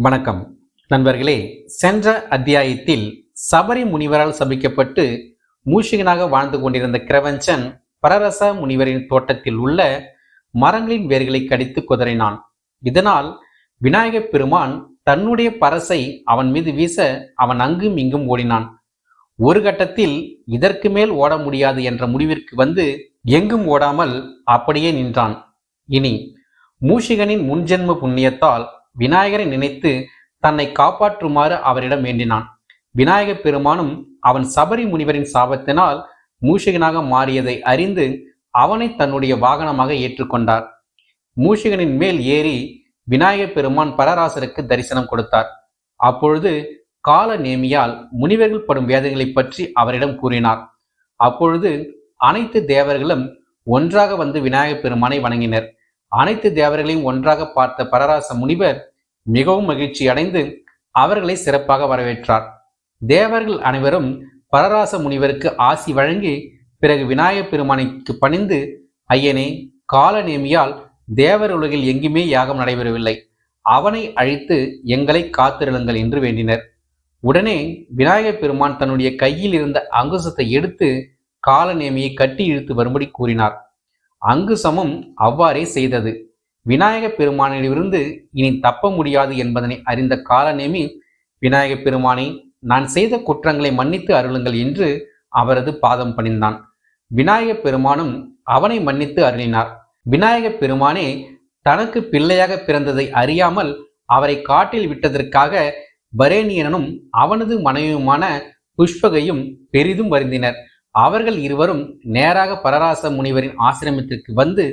வணக்கம். நண்பர்களே சென்ற அத்தியாயத்தில் சபரி முனிவரால் சபிக்கப்பட்டு மூஷிகனாக வாழ்ந்து கொண்டிருந்த கிரவஞ்சன் பரரச முனிவரின் தோட்டத்தில் உள்ள மரங்களின் வேர்களை கடித்து குதறினான். இதனால் விநாயகப் பெருமான் தன்னுடைய பரசை அவன் மீது வீச அவன் அங்கும் இங்கும் ஓடினான். ஒரு கட்டத்தில் இதற்கு மேல் ஓட முடியாது என்ற முடிவிற்கு வந்து எங்கும் ஓடாமல் அப்படியே நின்றான். இனி மூஷிகனின் முன்ஜென்ம புண்ணியத்தால் விநாயகரை நினைத்து தன்னை காப்பாற்றுமாறு அவரிடம் வேண்டினான். விநாயகப் பெருமானும் அவன் சபரி முனிவரின் சாபத்தினால் மூஷிகனாக மாறியதை அறிந்து அவனை தன்னுடைய வாகனமாக ஏற்றுக்கொண்டார். மூஷிகனின் மேல் ஏறி விநாயகப் பெருமான் பரராசருக்கு தரிசனம் கொடுத்தார். அப்பொழுது கால நேமியால் முனிவர்கள் படும் வேதங்களை பற்றி அவரிடம் கூறினார். அப்பொழுது அனைத்து தேவர்களும் ஒன்றாக வந்து விநாயகப் பெருமானை வணங்கினர். அனைத்து தேவர்களையும் ஒன்றாக பார்த்த பரராச முனிவர் மிகவும் மகிழ்ச்சி அடைந்து அவர்களை சிறப்பாக வரவேற்றார். தேவர்கள் அனைவரும் பரராச முனிவருக்கு ஆசி வழங்கி பிறகு விநாயகப் பெருமானைக்கு பணிந்து ஐயனே கால நேமியால் தேவர் உலகில் எங்குமே யாகம் நடைபெறவில்லை. அவனை அழித்து எங்களை காத்திருளுங்கள் என்று வேண்டினர். உடனே விநாயகப் பெருமான் தன்னுடைய கையில் இருந்த அங்குசத்தை எடுத்து காலநேமியை கட்டி இழுத்து வரும்படி கூறினார். அங்குசமும் அவ்வாறே செய்தது. விநாயகப் பெருமானிடமிருந்து இனி தப்ப முடியாது என்பதனை அறிந்த காலநேமி விநாயகப் பெருமானே நான் செய்த குற்றங்களை மன்னித்து அருளுங்கள் என்று அவரது பாதம் பணிந்தான். விநாயகப் பெருமானும் அவனை மன்னித்து அருளினார். விநாயகப் பெருமானே தனக்கு பிள்ளையாக பிறந்ததை அறியாமல் அவரை காட்டில் விட்டதற்காக பரேனியனும் அவனது மனைவியுமான புஷ்பகையும் பெரிதும் வருந்தினர். அவர்கள் இருவரும் நேராக பரராச முனிவரின் ஆசிரமத்திற்கு வந்து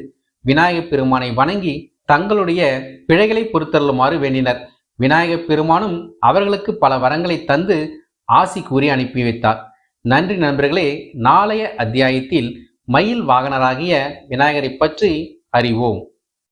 விநாயகப் பெருமானை வணங்கி தங்களுடைய பிழைகளை பொறுத்தள்ளுமாறு வேண்டினர். விநாயகப் பெருமானும் அவர்களுக்கு பல வரங்களை தந்து ஆசி கூறி அனுப்பி வைத்தார். நன்றி நண்பர்களே நாளைய அத்தியாயத்தில் மயில் வாகனராகிய விநாயகரை பற்றி அறிவோம்.